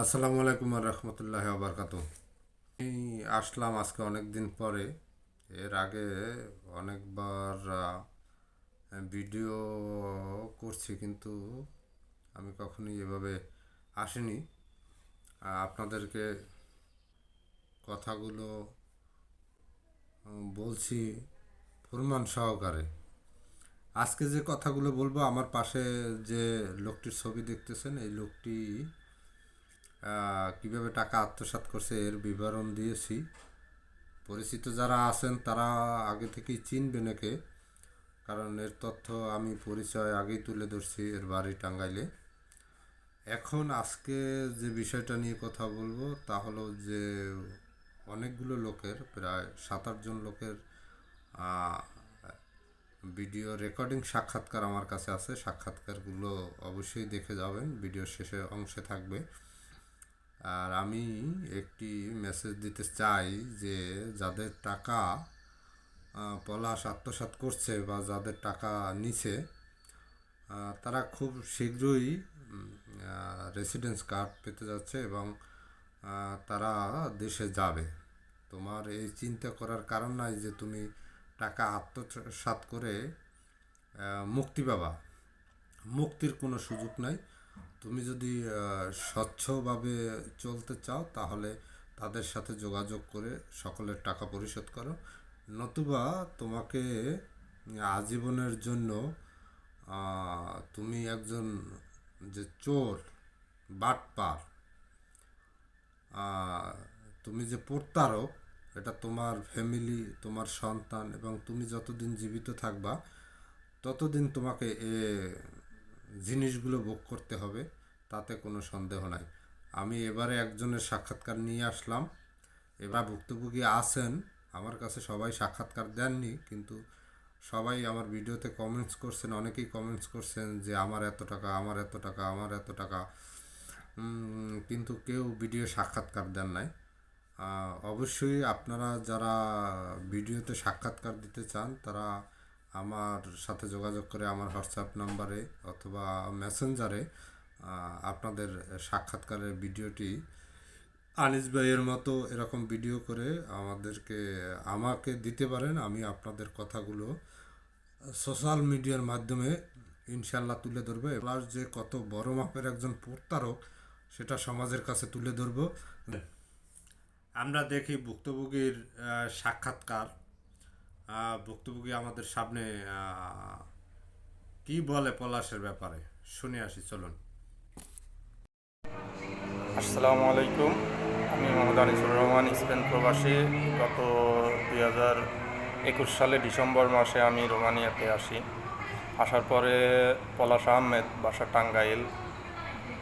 আসসালামু আলাইকুম রহমতুল্লাহ আবরকাত আমি আসলাম আজকে অনেক দিন পরে। এর আগে অনেকবার ভিডিও করছি কিন্তু আমি কখনোই এভাবে আসিনি। আপনাদেরকে কথাগুলো বলছি ফুরমান সহকারে। আজকে যে কথাগুলো বলব, আমার পাশে যে লোকটির ছবি দেখতেছেন, এই লোকটি কীভাবে টাকা আত্মসাৎ করছে এর বিবরণ দিয়েছি। পরিচিত যারা আছেন, তারা আগে থেকেই চিনবেন একে। কারণ এর তথ্য আমি পরিচয় আগেই তুলে ধরছি এর বাড়ি টাঙ্গাইলে। এখন আজকে যে বিষয়টা নিয়ে কথা বলব, তা হলো যে অনেকগুলো লোকের, প্রায় সাত আটজন লোকের ভিডিও রেকর্ডিং সাক্ষাৎকার আমার কাছে আছে। সাক্ষাৎকারগুলো অবশ্যই দেখে যাবেন ভিডিও শেষে অংশে থাকবে। আর আমি একটি মেসেজ দিতে চাই যে যাদের টাকা পলাশ আত্মসাৎ করছে বা যাদের টাকা নিছে তারা খুব শীঘ্রই রেসিডেন্স কার্ড পেতে যাচ্ছে এবং তারা দেশে যাবে। তোমার এই চিন্তা করার কারণ নাই যে তুমি টাকা আত্মসাৎ করে মুক্তি পাবা। মুক্তির কোনো সুযোগ নাই। তুমি যদি স্বচ্ছভাবে চলতে চাও, তাহলে তাদের সাথে যোগাযোগ করে সকলের টাকা পরিশোধ করো। নতুবা তোমাকে আজীবনের জন্য তুমি একজন যে চোর, বাটপার তুমি যে প্রতারক, এটা তোমার ফ্যামিলি তোমার সন্তান, এবং তুমি যতদিন জীবিত থাকবা, ততদিন তোমাকে এ জিনিসগুলো ভোগ করতে হবে, তাতে কোনো সন্দেহ নাই। আমি এবারে একজনের সাক্ষাৎকার নিয়ে আসলাম। এবার ভুক্তভোগী আছেন, আমার কাছে সবাই সাক্ষাৎকার দেননি, কিন্তু সবাই আমার ভিডিওতে কমেন্টস করছেন, অনেকেই কমেন্টস করছেন যে আমার এত টাকা, আমার এত টাকা, আমার এত টাকা। কিন্তু কেউ ভিডিও সাক্ষাৎকার দেন নাই। অবশ্যই আপনারা যারা ভিডিওতে সাক্ষাৎকার দিতে চান, তারা আমার সাথে যোগাযোগ করে আমার হোয়াটসঅ্যাপ নাম্বারে অথবা মেসেঞ্জারে আপনাদের সাক্ষাৎকারের ভিডিওটি আনিস ভাইয়ের মতো এরকম ভিডিও করে আমাদেরকে, আমাকে দিতে পারেন। আমি আপনাদের কথাগুলো সোশ্যাল মিডিয়ার মাধ্যমে ইনশাল্লাহ তুলে ধরবো এবার যে কত বড় মাপের একজন প্রতারক সেটা সমাজের কাছে তুলে ধরবো। আমরা দেখি ভুক্তভোগীর সাক্ষাৎকার। ভুক্তভোগী আমাদের সামনে কি বলে পলাশের ব্যাপারে? শুনে আসি, চলুন। আসসালামু আলাইকুম। আমি মোহাম্মদ আনিসুর রহমান, স্পেন প্রবাসী। গত দুই হাজার একুশ সালে ডিসেম্বর মাসে আমি রোমানিয়াতে আসি। আসার পরে পলাশ আহমেদ বাসা টাঙ্গাইল।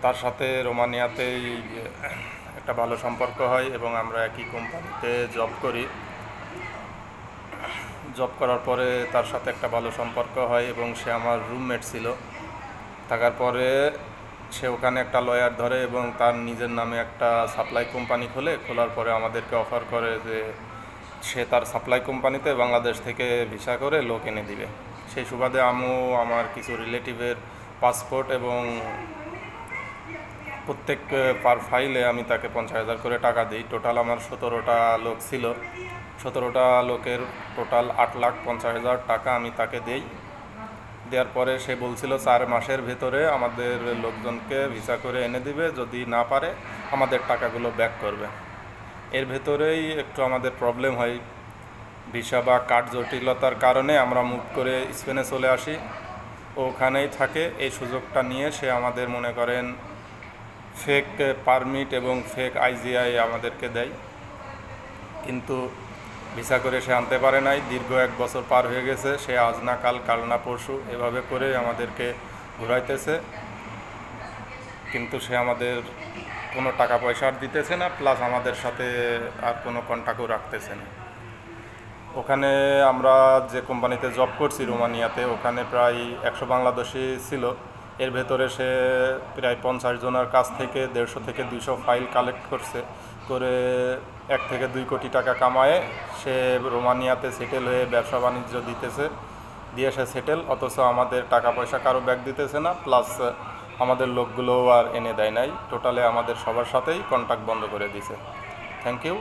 তার সাথে রোমানিয়াতেই একটা ভালো সম্পর্ক হয় এবং আমরা একই কোম্পানিতে জব করি। জব করার পরে তার সাথে একটা ভালো সম্পর্ক হয় এবং সে আমার রুমমেট ছিল। থাকার পরে সে ওখানে একটা লয়ার ধরে এবং তার নিজের নামে একটা সাপ্লাই কোম্পানি খোলে। খোলার পরে আমাদেরকে অফার করে যে সে তার সাপ্লাই কোম্পানিতে বাংলাদেশ থেকে ভিসা করে লোক এনে দিবে। সেই সুবাদে আমিও, আমার কিছু রিলেটিভের পাসপোর্ট এবং প্রত্যেক পার ফাইলে আমি তাকে পঞ্চাশ হাজার করে টাকা দিই। টোটাল আমার সতেরোটা লোক ছিল। সতেরোটা লোকের টোটাল আট লাখ পঞ্চাশ হাজার টাকা আমি তাকে দেই। দেওয়ার পরে সে বলছিল, চার মাসের ভেতরে আমাদের লোকজনকে ভিসা করে এনে দিবে। যদি না পারে, আমাদের টাকাগুলো ব্যাক করবে। এর ভেতরেই একটু আমাদের প্রবলেম হয়। ভিসা বা কাঠ জটিলতার কারণে আমরা মুভ করে স্পেনে চলে আসি। ওখানেই থাকে। এই সুযোগটা নিয়ে সে আমাদের মনে করেন ফেক পারমিট এবং ফেক আইজিআই আমাদেরকে দেয়। কিন্তু ভিসা করে সে আনতে পারে নাই। দীর্ঘ এক বছর পার হয়ে গেছে। সে আজ না কাল কাল না পরশু এভাবে করে আমাদেরকে ঘুরাইতেছে। কিন্তু সে আমাদের কোনো টাকা পয়সা আর দিতেছে না। প্লাস আমাদের সাথে আর কোনো কন্ট্যাক্টও রাখতেছে না। ওখানে আমরা যে কোম্পানিতে জব করছি রোমানিয়াতে, ওখানে প্রায় একশো বাংলাদেশি ছিল। এর ভেতরে সে প্রায় পঞ্চাশ জনের কাছ থেকে দেড়শো থেকে দুইশো ফাইল কালেক্ট করছে, করে এক থেকে দুই কোটি টাকা কামায়ে সে রোমানিয়াতে সেটেল হয়ে ব্যবসা বাণিজ্য দিতেছে, দিয়ে সে সেটেল, অথচ আমাদের টাকা পয়সা কারও ব্যাগ দিতেছে না, প্লাস আমাদের লোকগুলোও আর এনে দেয় নাই। টোটালে আমাদের সবার সাথেই কন্ট্যাক্ট বন্ধ করে দিছে। Thank you